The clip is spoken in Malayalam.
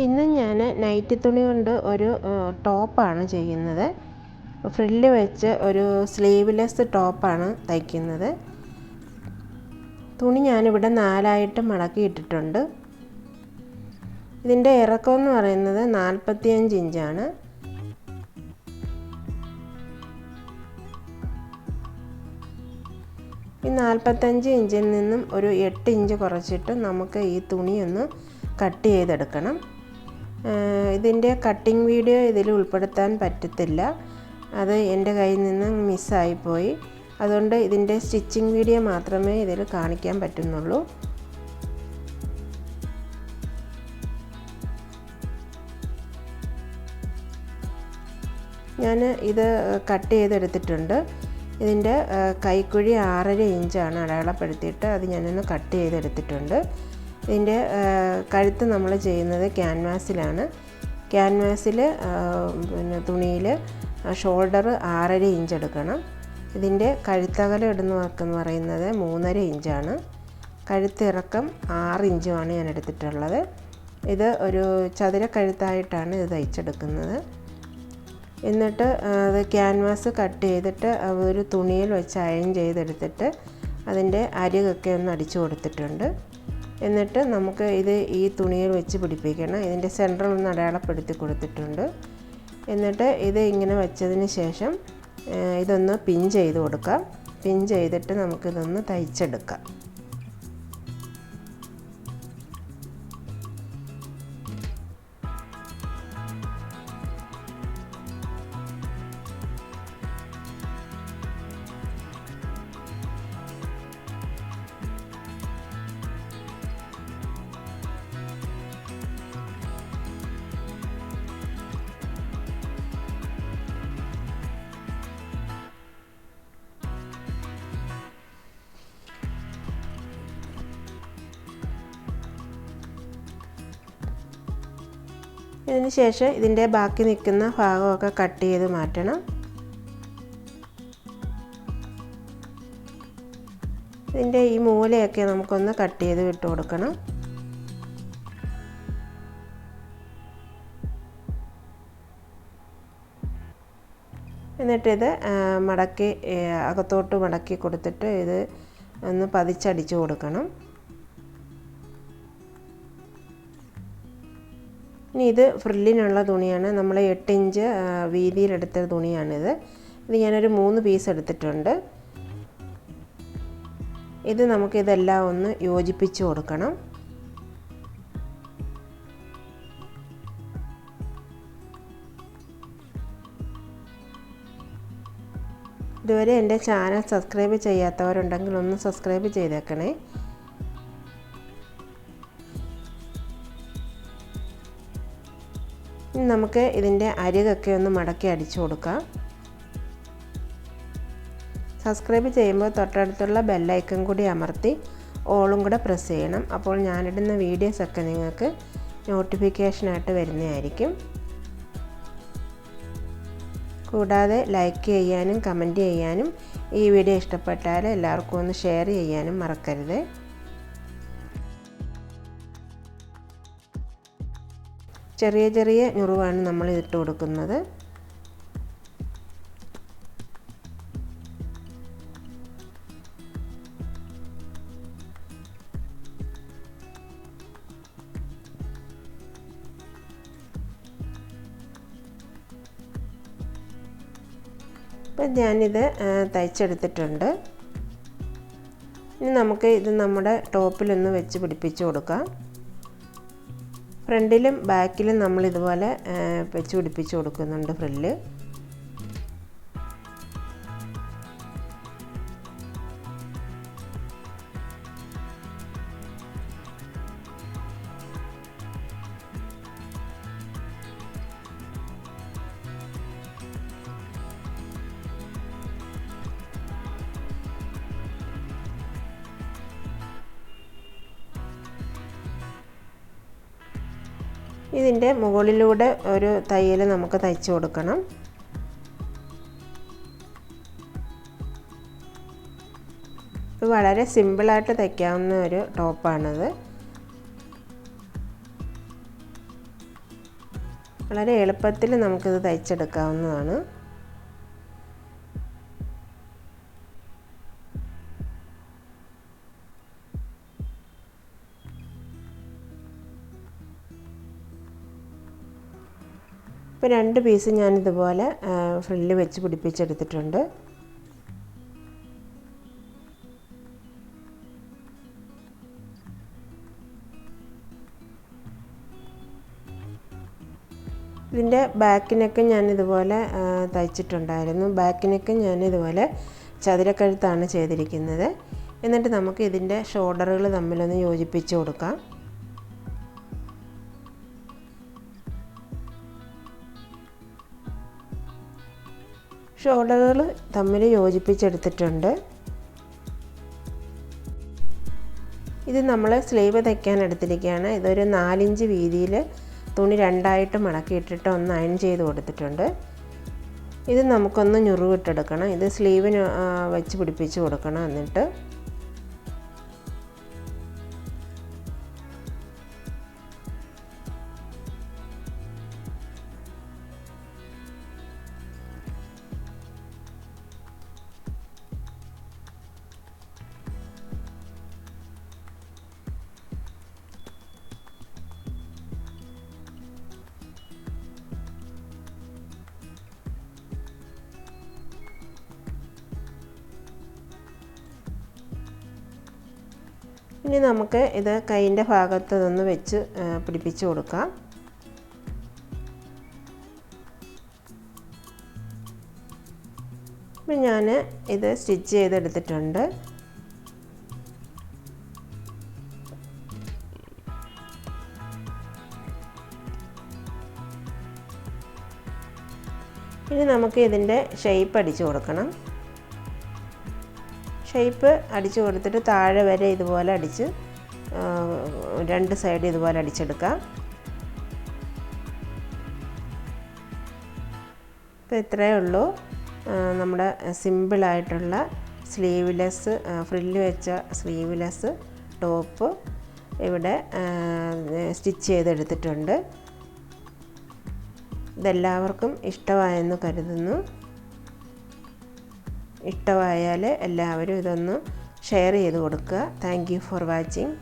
ഇന്ന് ഞാൻ നൈറ്റി തുണി കൊണ്ട് ഒരു ടോപ്പാണ് ചെയ്യുന്നത്. ഫ്രില്ല് വെച്ച് ഒരു സ്ലീവ്ലെസ് ടോപ്പാണ് തയ്ക്കുന്നത്. തുണി ഞാനിവിടെ നാലായിട്ട് മടക്കി ഇട്ടിട്ടുണ്ട്. ഇതിന്റെ ഇറക്കം എന്ന് പറയുന്നത് നാൽപ്പത്തിയഞ്ച് ഇഞ്ചാണ്. ഈ നാൽപ്പത്തഞ്ച് ഇഞ്ചിൽ നിന്നും ഒരു എട്ട് ഇഞ്ച് കുറച്ചിട്ട് നമുക്ക് ഈ തുണിയൊന്ന് കട്ട് ചെയ്തെടുക്കണം. ഇതിന്റെ കട്ടിംഗ് വീഡിയോ ഇതിൽ ഉൾപ്പെടുത്താൻ പറ്റത്തില്ല. അത് എന്റെ കയ്യിൽ നിന്ന് മിസ്സായിപ്പോയി. അതുകൊണ്ട് ഇതിന്റെ സ്റ്റിച്ചിങ് വീഡിയോ മാത്രമേ ഇതിൽ കാണിക്കാൻ പറ്റുന്നുള്ളൂ. ഞാൻ ഇത് കട്ട് ചെയ്തെടുത്തിട്ടുണ്ട്. ഇതിന്റെ കൈക്കുഴി ആറര ഇഞ്ചാണ് അടയാളപ്പെടുത്തിയിട്ട് അത് ഞാനൊന്ന് കട്ട് ചെയ്തെടുത്തിട്ടുണ്ട്. ഇതിന്റെ കഴുത്ത് നമ്മൾ ചെയ്യുന്നത് ക്യാൻവാസിലാണ്. ക്യാൻവാസിൽ പിന്നെ തുണിയിൽ ഷോൾഡർ ആറര ഇഞ്ച് എടുക്കണം. ഇതിന്റെ കഴുത്തകലം ഇടുന്നവർക്കെന്ന് പറയുന്നത് മൂന്നര ഇഞ്ചാണ്. കഴുത്തിറക്കം ആറ് ഇഞ്ചുമാണ് ഞാൻ എടുത്തിട്ടുള്ളത്. ഇത് ഒരു ചതുര കഴുത്തായിട്ടാണ് ഇത് തയ്ച്ചെടുക്കുന്നത്. എന്നിട്ട് അത് ക്യാൻവാസ് കട്ട് ചെയ്തിട്ട് ഒരു തുണിയിൽ വെച്ച് അയൺ ചെയ്തെടുത്തിട്ട് അതിന്റെ അരികൊക്കെ ഒന്ന് അടിച്ചു കൊടുത്തിട്ടുണ്ട്. എന്നിട്ട് നമുക്ക് ഇത് ഈ തുണിയിൽ വെച്ച് പിടിപ്പിക്കണം. ഇതിന്റെ സെന്റർ ഒന്ന് അടയാളപ്പെടുത്തി കൊടുത്തിട്ടുണ്ട്. എന്നിട്ട് ഇത് ഇങ്ങനെ വെച്ചതിന് ശേഷം ഇതൊന്ന് പിൻ ചെയ്ത് കൊടുക്കാം. പിൻ ചെയ്തിട്ട് നമുക്കിതൊന്ന് തയ്ച്ചെടുക്കാം. ഇതിന് ശേഷം ഇതിന്റെ ബാക്കി നിൽക്കുന്ന ഭാഗമൊക്കെ കട്ട് ചെയ്ത് മാറ്റണം. ഇതിന്റെ ഈ മൂലയൊക്കെ നമുക്കൊന്ന് കട്ട് ചെയ്ത് വിട്ട് കൊടുക്കണം. എന്നിട്ടിത് മടക്കി അകത്തോട്ട് മടക്കി കൊടുത്തിട്ട് ഇത് ഒന്ന് പതിച്ചടിച്ച് കൊടുക്കണം. ഇനി ഇത് ഫ്രില്ലിനുള്ള തുണിയാണ്. നമ്മൾ എട്ട് ഇഞ്ച് വീതിയിലെടുത്ത തുണിയാണിത്. ഇത് ഞാനൊരു മൂന്ന് പീസ് എടുത്തിട്ടുണ്ട്. ഇത് നമുക്കിതെല്ലാം ഒന്ന് യോജിപ്പിച്ച് കൊടുക്കണം. ഇതുവരെ എന്റെ ചാനൽ സബ്സ്ക്രൈബ് ചെയ്യാത്തവരുണ്ടെങ്കിൽ ഒന്ന് സബ്സ്ക്രൈബ് ചെയ്തേക്കണേ. നമുക്ക് ഇതിന്റെ അരികൊക്കെ ഒന്ന് മടക്കി അടിച്ചു കൊടുക്കാം. സബ്സ്ക്രൈബ് ചെയ്യുമ്പോൾ തൊട്ടടുത്തുള്ള ബെല്ലൈക്കൺ കൂടി അമർത്തി ഓളും കൂടെ പ്രസ് ചെയ്യണം. അപ്പോൾ ഞാനിടുന്ന വീഡിയോസൊക്കെ നിങ്ങൾക്ക് നോട്ടിഫിക്കേഷനായിട്ട് വരുന്നതായിരിക്കും. കൂടാതെ ലൈക്ക് ചെയ്യാനും കമന്റ് ചെയ്യാനും ഈ വീഡിയോ ഇഷ്ടപ്പെട്ടാൽ എല്ലാവർക്കും ഒന്ന് ഷെയർ ചെയ്യാനും മറക്കരുത്. ചെറിയ ചെറിയ ഞുറുവാണ് നമ്മൾ ഇട്ട് കൊടുക്കുന്നത്. അപ്പം ഞാനിത് തയ്ച്ചെടുത്തിട്ടുണ്ട്. ഇനി നമുക്ക് ഇത് നമ്മുടെ ടോപ്പിലൊന്ന് വെച്ച് പിടിപ്പിച്ച് കൊടുക്കാം. ഫ്രണ്ടിലും ബാക്കിലും നമ്മൾ ഇതുപോലെ വെച്ച് പിടിപ്പിച്ച് കൊടുക്കുന്നുണ്ട് ഫ്രില്ല്. ഇതിന്റെ മുകളിലൂടെ ഒരു തയ്യൽ നമുക്ക് തയ്ച്ചു കൊടുക്കണം. ഇത് വളരെ സിമ്പിളായിട്ട് തയ്ക്കാവുന്ന ഒരു ടോപ്പാണിത്. വളരെ എളുപ്പത്തിൽ നമുക്കിത് തയ്ച്ചെടുക്കാവുന്നതാണ്. ഇപ്പോൾ രണ്ട് പീസ് ഞാനിതുപോലെ ഫ്രില്ല് വെച്ച് പിടിപ്പിച്ചെടുത്തിട്ടുണ്ട്. ഇതിന്റെ ബാക്കിനൊക്കെ ഞാൻ ഇതുപോലെ തയ്ച്ചിട്ടുണ്ടായിരുന്നു. ബാക്കിനൊക്കെ ഞാൻ ഇതുപോലെ ചതുരക്കഴുത്താണ് ചെയ്തിരിക്കുന്നത്. എന്നിട്ട് നമുക്ക് ഇതിന്റെ ഷോൾഡറുകൾ തമ്മിലൊന്ന് യോജിപ്പിച്ച് കൊടുക്കാം. ഷോൾഡറുകൾ തമ്മിൽ യോജിപ്പിച്ചെടുത്തിട്ടുണ്ട്. ഇത് നമ്മൾ സ്ലീവ് തയ്ക്കാൻ എടുത്തിരിക്കുകയാണ്. ഇതൊരു നാലിഞ്ച് വീതിയിൽ തുണി രണ്ടായിട്ട് മടക്കിയിട്ടിട്ട് ഒന്ന് അയൺ ചെയ്ത് കൊടുത്തിട്ടുണ്ട്. ഇത് നമുക്കൊന്ന് ഞുറുവിട്ടെടുക്കണം. ഇത് സ്ലീവിന് വെച്ച് പിടിപ്പിച്ച് കൊടുക്കണം എന്നിട്ട്. ഇനി നമുക്ക് ഇത് കൈയിന്റെ ഭാഗത്ത് നിന്ന് വെച്ച് പിടിപ്പിച്ച് കൊടുക്കാം. ഇപ്പം ഞാൻ ഇത് സ്റ്റിച്ച് ചെയ്തെടുത്തിട്ടുണ്ട്. ഇനി നമുക്ക് ഇതിന്റെ ഷേപ്പ് അടിച്ചു കൊടുക്കണം. ഷേപ്പ് അടിച്ചു കൊടുത്തിട്ട് താഴെ വരെ ഇതുപോലെ അടിച്ച് രണ്ട് സൈഡ് ഇതുപോലെ അടിച്ചെടുക്കാം ഇപ്പം ഇത്രയേ ഉള്ളൂ. നമ്മുടെ സിമ്പിളായിട്ടുള്ള സ്ലീവ്ലെസ് ഫ്രില്ല് വെച്ച സ്ലീവ്ലെസ് ടോപ്പ് ഇവിടെ സ്റ്റിച്ച് ചെയ്തെടുത്തിട്ടുണ്ട്. ഇതെല്ലാവർക്കും ഇഷ്ടമായെന്ന് കരുതുന്നു. ഇഷ്ടമായാൽ എല്ലാവരും ഇതൊന്ന് ഷെയർ ചെയ്ത് കൊടുക്കുക. Thank for watching